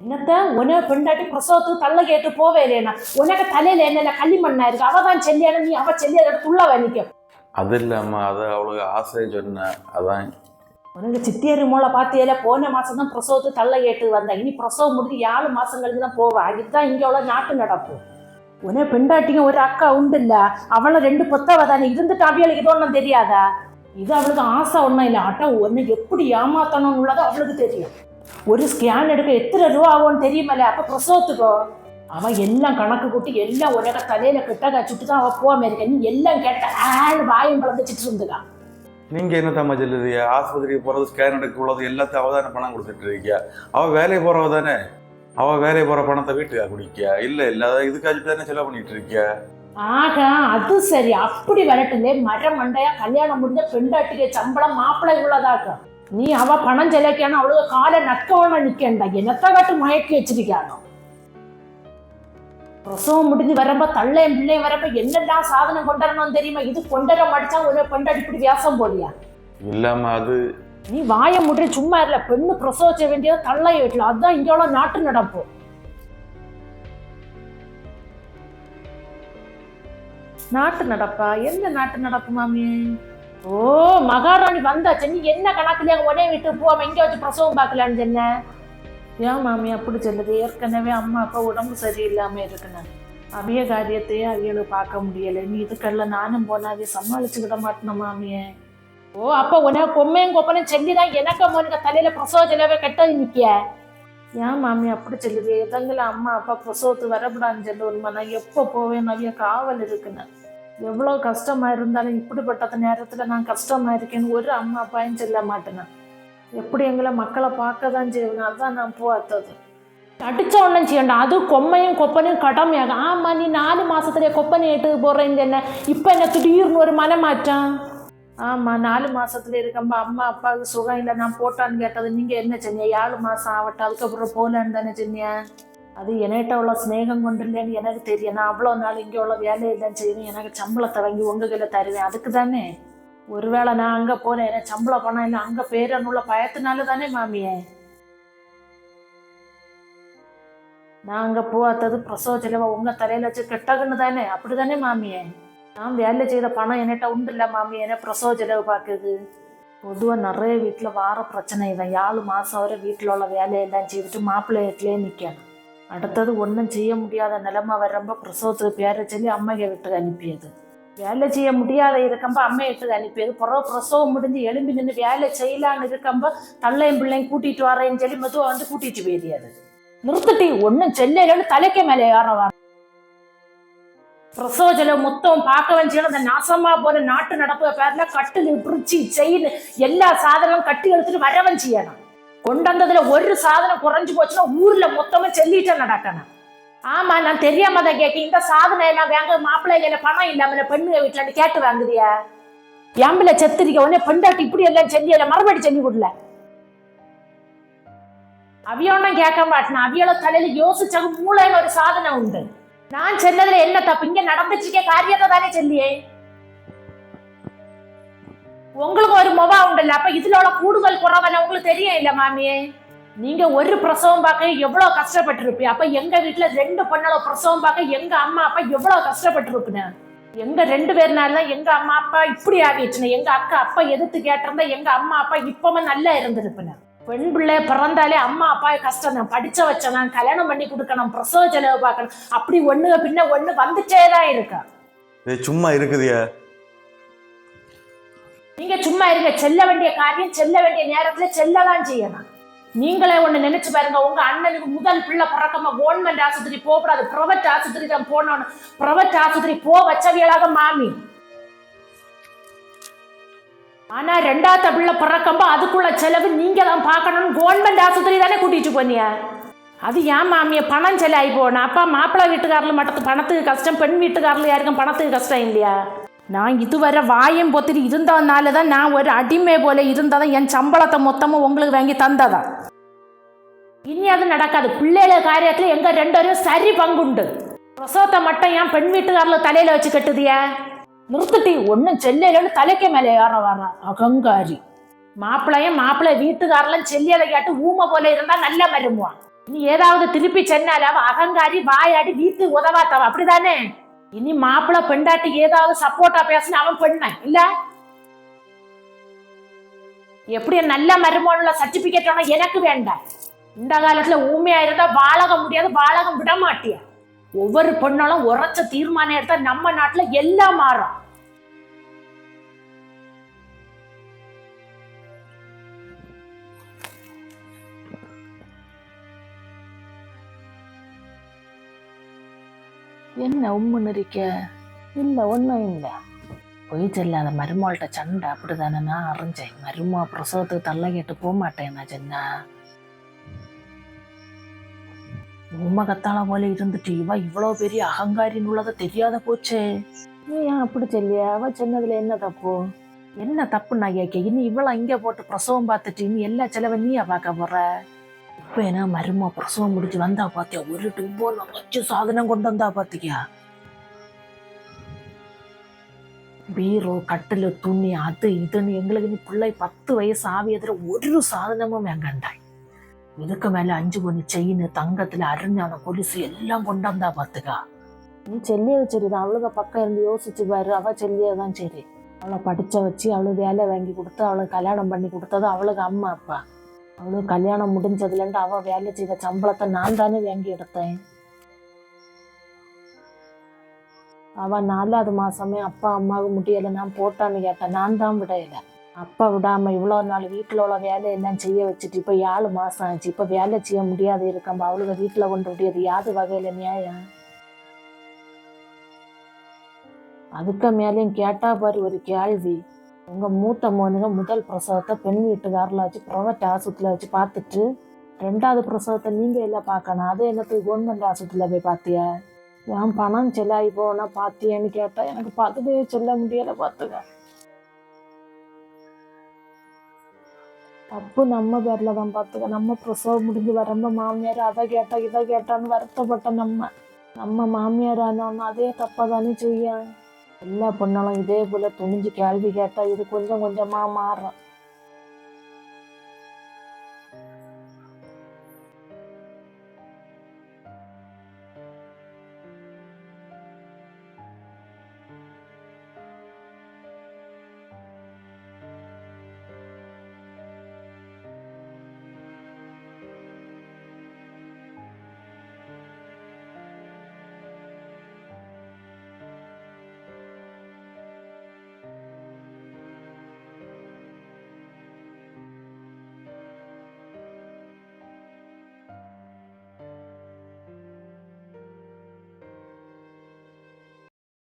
என்னத்த? உன பெண்டாட்டி பிரசவத்துக்கு தள்ள கேட்டு போவே இல்லையா உனக்கு தலையில என்னென்ன களிமண்ணா இருக்கு? அவ தான் செல்லியான நீ அவ செல்லி அதை துள்ள வலிக்கும் அது இல்லம்மா அது அவளுக்கு ஆசை சொன்னேன் அதான். உனக்கு சித்தியாரி மூளை பார்த்தியால போன மாசம் தான் பிரசவத்துக்கு தள்ள கேட்டு வந்தா இனி பிரசவம் முடிஞ்சு ஏழு மாசங்களுக்கு தான் போவா இதுதான் இங்க உள்ள நாட்டு நடப்பு. உன பெண்டாட்டிங்க ஒரு அக்கா உண்டு இல்ல? அவளை ரெண்டு பொத்தவ தானே? இருந்துட்டு அவியலுக்கு இது ஒன்றும் தெரியாதா? இது அவளுக்கு ஆசை ஒன்றும் இல்லை. ஆட்டா உன்னை எப்படி ஏமாத்தணும் உள்ளதோ அவளுக்கு தெரியும். ஒரு ஸ்கேன் எடுக்க எத்தனை ரூபா ஆகும்னு தெரியுமல்ல? அப்போ பிரசவத்துக்கோ? அவன் எல்லாம் கணக்கு கூட்டி எல்லாம் உலக தலையில கிட்ட கச்சுட்டு தான் அவள் போகாம இருக்க. நீ எல்லாம் கேட்ட ஆள் வாயும் பிளந்துச்சிட்டு இருந்துக்கா நீங்க என்ன தம்மா சொல்லுது ஆஸ்பத்திரிக்கு போறது ஸ்கேன் எடுக்க உள்ளது எல்லாத்தையும் அவ தானே பணம் கொடுத்துட்டு இருக்கியா அவ வேலைக்கு போறவ தானே? அவ வேலைக்கு போற பணத்தை வீட்டுக்கா குடிக்கியா இல்ல இல்ல அதை இதுக்காச்சும் தானே செலவு பண்ணிட்டு இருக்கியா ஆகா அது சரி. அப்படி வரட்டுலே மரம் மண்டையா கல்யாணம் முடிஞ்ச பெண்டாட்டிக்கு சம்பளம் மாப்பிள்ளை உள்ளதாக்கா நீ அவ பணம் செலக்கான அவளுக்கு காலை நக்கவன நிக்கண்டா என்னத்த காட்டு மயக்கி வச்சிருக்கானோ பிரசவம் முடிஞ்சு வரப்ப தள்ளையும் பிள்ளையும் வரப்ப என்னெல்லாம் சாதனம் கொண்டுறணும் தெரியுமா இது கொண்டுற மடிச்சா ஒரு பெண்டாட்டி இப்படி வியாசம் போலியா இல்லாம அது நீ வாய முடி சும்மா இல்ல பெண்ணு பிரசவிச்ச வேண்டியது தள்ளை வீட்டுல அதுதான் இங்க நாட்டு நடப்பு நாட்டு நடப்பா என்ன நாட்டு நடப்பு மாமி ஓ மகாராணி வந்தாச்சு. நீ என்ன கணக்குல உடனே விட்டு போவாம இங்க வச்சு பிரசவம் பார்க்கலான்னு சொன்ன? ஏன் மாமி அப்படி சொல்லுது ஏற்கனவே அம்மா அப்பா உடம்பு சரியில்லாம இருக்குன்னு அவிய காரியத்தையே அவியலும் பார்க்க முடியல. நீ இதுக்கெல்லாம் நானும் போனாவே சமாளிச்சுக்கிட மாட்டேன் மாமியே? ஓ அப்ப உனக்கு கொம்மையும் கொப்பனும் சொல்லிதான் எனக்கு உனக்கு தலையில பிரசவ செலவை கட்ட நிக்க ஏன் மாமி அப்படி சொல்லுது? எதங்கள அம்மா அப்பா பிரசவத்து வரப்படான்னு சொல்லி உண்மை நான் எப்போ போவேன் நிறைய காவல் இருக்குன்னு எவ்வளோ கஷ்டமாக இருந்தாலும் இப்படிப்பட்ட நேரத்தில் நான் கஷ்டமாக இருக்கேன்னு ஒரு அம்மா அப்பாயும் சொல்ல மாட்டேன். எப்படி எங்களை மக்களை பார்க்க தான் செய்வேன் அதுதான் நான் பார்த்தது அடித்த உடனே செய்யண்டா அது கொம்மையும் கொப்பனையும் கடமையாகும் ஆமாம் நீ நாலு மாதத்துலேயே கொப்பனை ஏட்டு போடுறேன்னு என்ன இப்போ என்ன திடீர்னு ஒரு மனமாற்றம்? ஆமாம் நாலு மாதத்துல இருக்கம்பா அம்மா அப்பாவுக்கு சுகம் இல்லை. நான் போட்டான்னு கேட்டது. நீங்கள் என்ன சொன்னீங்க? ஏழு மாதம் ஆகட்டும். அதுக்கப்புறம் போகலன்னு தானே சொன்னீங்க? அது என்கிட்ட அவ்வளோ ஸ்நேகம் கொண்டு இல்லைன்னு எனக்கு தெரியும். நான் அவ்வளோ நாள் இங்கே உள்ள வேலையை தான் செய்வேன். எனக்கு சம்பளத்தை வாங்கி உங்கள் கையில் தருவேன். அதுக்கு தானே ஒருவேளை நான் அங்கே போனேன் எனக்கு சம்பளம் பணம் இல்லை. அங்கே பேரனுள்ள பயத்தினால தானே மாமியே? நான் அங்கே போகாதது பிரசவ செலவை உங்கள் தலையில் வச்சு கெட்டகுன்னு தானே அப்படி தானே மாமியே? நான் வேலை செய்த பணம் என்கிட்ட உண்டு இல்லை மாமி என்ன பிரசவ செலவு பார்க்குது பொதுவாக நிறைய வீட்டில் வார பிரச்சனை இதான் ஏழு மாதம் வரை வீட்டில் உள்ள வேலையெல்லாம் செய்துட்டு மாப்பிள்ளை வீட்டிலே நிற்கணும் அடுத்தது ஒன்றும் செய்ய முடியாத நிலைமை வரம்ப பிரசவத்துக்கு பேரை சொல்லி அம்மையை விட்டு அனுப்பியது. வேலை செய்ய முடியாத இருக்கம்ப அம்மையை விட்டு அனுப்பியது. பிறகு பிரசவம் முடிஞ்சு எலும்பி நின்று வேலை செய்யலான்னு இருக்கம்ப தள்ளையும் பிள்ளையும் கூட்டிட்டு வரேன்னு சொல்லி மெதுவாக வந்து கூட்டிட்டு போயிடியாது நிறுத்திட்டு ஒன்றும் செல்லலன்னு தலைக்கு மேலே ஏற வர பிரசவ செலவு மொத்தம் பார்க்க வேண்டிய அந்த நாசமா போன நாட்டு நடப்பு பேர்ல கட்டில் பிரிச்சு செயின் எல்லா சாதனமும் கட்டி எடுத்துட்டு வரவன் செய்யணும். கொண்டாந்ததுல ஒரு சாதனம் குறைஞ்சு போச்சுன்னா ஊர்ல மொத்தமா செல்லிட்டேன் நடக்கணும் ஆமா நான் தெரியாம தான் கேட்க இந்த சாதனை எல்லாம் வாங்க மாப்பிள்ளைகள பணம் இல்லாம பெண்ணு வீட்டுல கேட்டு வாங்குதியா? ஏம்பில செத்துரிக்க உடனே பெண்டாட்டி இப்படி எல்லாம் செல்லியல மறுபடி செல்லி கொடுல அவியோன்னும் கேட்க மாட்டேன். அவியோட தலையில யோசிச்சாங்க மூளைன்னு ஒரு சாதனை உண்டு. நான் சென்னதுல என்ன தப்பு? இங்க நடந்துச்சுக்கே காரியத்தை தானே சொல்லியே. உங்களுக்கு ஒரு முகா உண்டுல்ல அப்ப இதுல உள்ள கூடுதல் குறவன உங்களுக்கு தெரியும் இல்ல மாமியே நீங்க ஒரு பிரசவம் பார்க்க எவ்வளவு கஷ்டப்பட்டிருப்பீ? அப்ப எங்க வீட்டுல ரெண்டு பொண்ணோட பிரசவம் பார்க்க எங்க அம்மா அப்பா எவ்வளவு கஷ்டப்பட்டிருப்பின எங்க ரெண்டு பேர்னால எங்க அம்மா அப்பா இப்படி ஆகிடுச்சுன்னு எங்க அக்கா அப்பா எதிர்த்து கேட்டிருந்தா எங்க அம்மா அப்பா இப்பவும் நல்லா இருந்திருப்பின பெண் பிள்ளை பிறந்தாலே அம்மா அப்பா கஷ்டம் தான். படிச்ச வச்சதான் கல்யாணம் பண்ணி கொடுக்கணும் பிரசவ செலவு பார்க்கணும். அப்படி ஒண்ணுக பின்ன ஒண்ணு வந்துட்டே தான் இருக்கா சும்மா இருக்குதுயா. நீங்க சும்மா இருங்க செல்ல வேண்டிய காரியம் செல்ல வேண்டிய நேரத்துல செல்லதான் செய்யணும் நீங்களே ஒண்ணு நினைச்சு பாருங்க உங்க அண்ணனுக்கு முதல் பிள்ளை பிறக்கமா கவர்மெண்ட் ஆஸ்பத்திரி போகக்கூடாது பிரைவேட் ஆஸ்பத்திரி தான் போனோம் பிரைவேட் ஆஸ்பத்திரி போ வச்சவியலாக மாமி. ஆனா ரெண்டாவது பிள்ளை பிறக்கம்போ அதுக்குள்ள செலவு நீங்க தான் பார்க்கணும்னு கவர்மெண்ட் ஆஸ்பத்திரி தானே கூட்டிட்டு போனியா. அது ஏன் மாமியை பணம் செலாயி போகணும் அப்பா மாப்பிள்ளை வீட்டுக்காரில் மட்டும் பணத்துக்கு கஷ்டம் பெண் வீட்டுக்காரில் யாருக்கும் பணத்துக்கு கஷ்டம் இல்லையா? நான் இதுவரை வாயம் பொத்திட்டு இருந்ததுனால தான் நான் ஒரு அடிமை போல இருந்ததான் என் சம்பளத்தை மொத்தமும் உங்களுக்கு வாங்கி தந்ததா? இனி அது நடக்காது. பிள்ளைகள காரியத்தில் எங்க ரெண்டு சரி பங்குண்டு. பிரசவத்தை மட்டும் ஏன் பெண் வீட்டுக்காரில் தலையில வச்சு கட்டுதிய? நிறுத்துட்டி ஒன்றும் செல்லையிலன்னு தலைக்கு மேலே ஏற வர அகங்காரி. மாப்பிள்ளையும் மாப்பிள்ளை வீட்டுக்காரெல்லாம் செல்லியலை கேட்டு ஊமை போல இருந்தா நல்ல மருமுவான் நீ ஏதாவது திருப்பி சென்னால அவ அகங்காரி வாயாடி வீட்டு உதவாத்தவ. அப்படிதானே? இனி மாப்பிள்ள பெண்டாட்டி ஏதாவது சப்போர்ட்டா பேசின அவன் பெண்ண? இல்ல? எப்படி நல்ல மருமகனுள்ள சர்டிபிகேட் எனக்கு வேண்டாம் இந்த காலத்துல ஊமையா இருந்தா வாழக முடியாது வாழகம் விட மாட்டியா? ஒவ்வொரு பெண்ணாலும் உரைச்ச தீர்மானம் எடுத்தா நம்ம நாட்டுல எல்லாம் மாறும். என்ன உம்முன்னு இருக்க? இல்லை ஒன்றும் இல்லை. பொய் சொல்லாத மருமகள்கிட்ட சண்டை அப்படிதானே நான் அறிஞ்சேன். மருமா பிரசவத்துக்கு தள்ள கேட்டு போக மாட்டேன் நான் சொன்னா உண்மை கத்தாள போல இருந்துட்டு இவ இவ்வளோ பெரிய அகங்காரின்னு உள்ளதை தெரியாத போச்சே. நீ ஏன் அப்படி சொல்லியா? அவ சொன்னதுல என்ன தப்பு? என்ன தப்பு நான் கேட்க இனி இவ்வளோ இங்கே போட்டு பிரசவம் பார்த்துட்டு இனி எல்லா செலவை நீயா பார்க்க போற? இப்போ என்ன மருமா பிரசவம் முடிச்சு வந்தா பாத்தியா? ஒரு டும்போ வச்சு சாதனம் கொண்டு வந்தா பாத்தியா? பீரோ கட்டில் துணி அது இதுன்னு எங்களுக்கு நீ பிள்ளை பத்து வயசு ஆவியதுல ஒரு சாதனமும் எங்கண்டாய் இதுக்கு மேலே அஞ்சு பொண்ணு செயின் தங்கத்தில் அருஞான கொலுசு எல்லாம் கொண்டு வந்தா பாத்துக்கா. நீ செல்லியது சரிதான் அவளுக்கு பக்கம் இருந்து யோசிச்சு பாரு. அவ செல்லியதான் சரி. அவளை படித்த வச்சு அவளுக்கு வேலை வாங்கி கொடுத்து அவளுக்கு கல்யாணம் பண்ணி கொடுத்தது அவளுக்கு அம்மா அப்பா. அவளும் கல்யாணம் முடிஞ்சதுலேருந்து அவ வேலை செய்த சம்பளத்தை நான் தானே வாங்கி எடுத்தேன். அவன் நாலாவது மாசமே அப்பா அம்மாவுக்கு முடியலை. நான் போட்டான்னு கேட்டேன். நான் தான் விடையில அப்பா விடாம இவ்வளோ நாள் வீட்டில் உள்ள வேலையெல்லாம் செய்ய வச்சுட்டு இப்போ ஏழு மாதம் ஆச்சு. இப்போ வேலை செய்ய முடியாது. இருக்கம்ப. அவளுக்கு வீட்டில் கொண்டு முடியாது யாது வகையில் நியாயம்? அதுக்கு மேலேயும் கேட்டா பாரு ஒரு கேள்வி. உங்கள் மூத்த மோனுங்க முதல் பிரசவத்தை பெண் வீட்டுக்காரில் வச்சு ப்ரைவேட் ஆஸ்பத்திரியில் வச்சு பார்த்துட்டு ரெண்டாவது பிரசவத்தை நீங்க எல்லாம் பார்க்கணும். அது என்னத்துக்கு கவர்மெண்ட் ஆஸ்பத்திரியில் போய் பார்த்தியா? என் பணம் செல்லாகி போனால் பார்த்தியான்னு கேட்டா எனக்கு பார்த்துட்டே சொல்ல முடியல பார்த்துக்க. தப்பு நம்ம பேர்ல தான் பார்த்துக்க. நம்ம பிரசவம் முடிஞ்சு வரம்ப மாமியார் அதை கேட்டா இதை கேட்டான்னு வருத்தப்பட்ட நம்ம. நம்ம மாமியார் ஆனோன்னு அதே தப்பை தானே செய்ய. எல்லா பொண்ணாலும் இதே போல துணிஞ்சு கேள்வி கேட்டா இது கொஞ்சம் கொஞ்சமா மாறும்.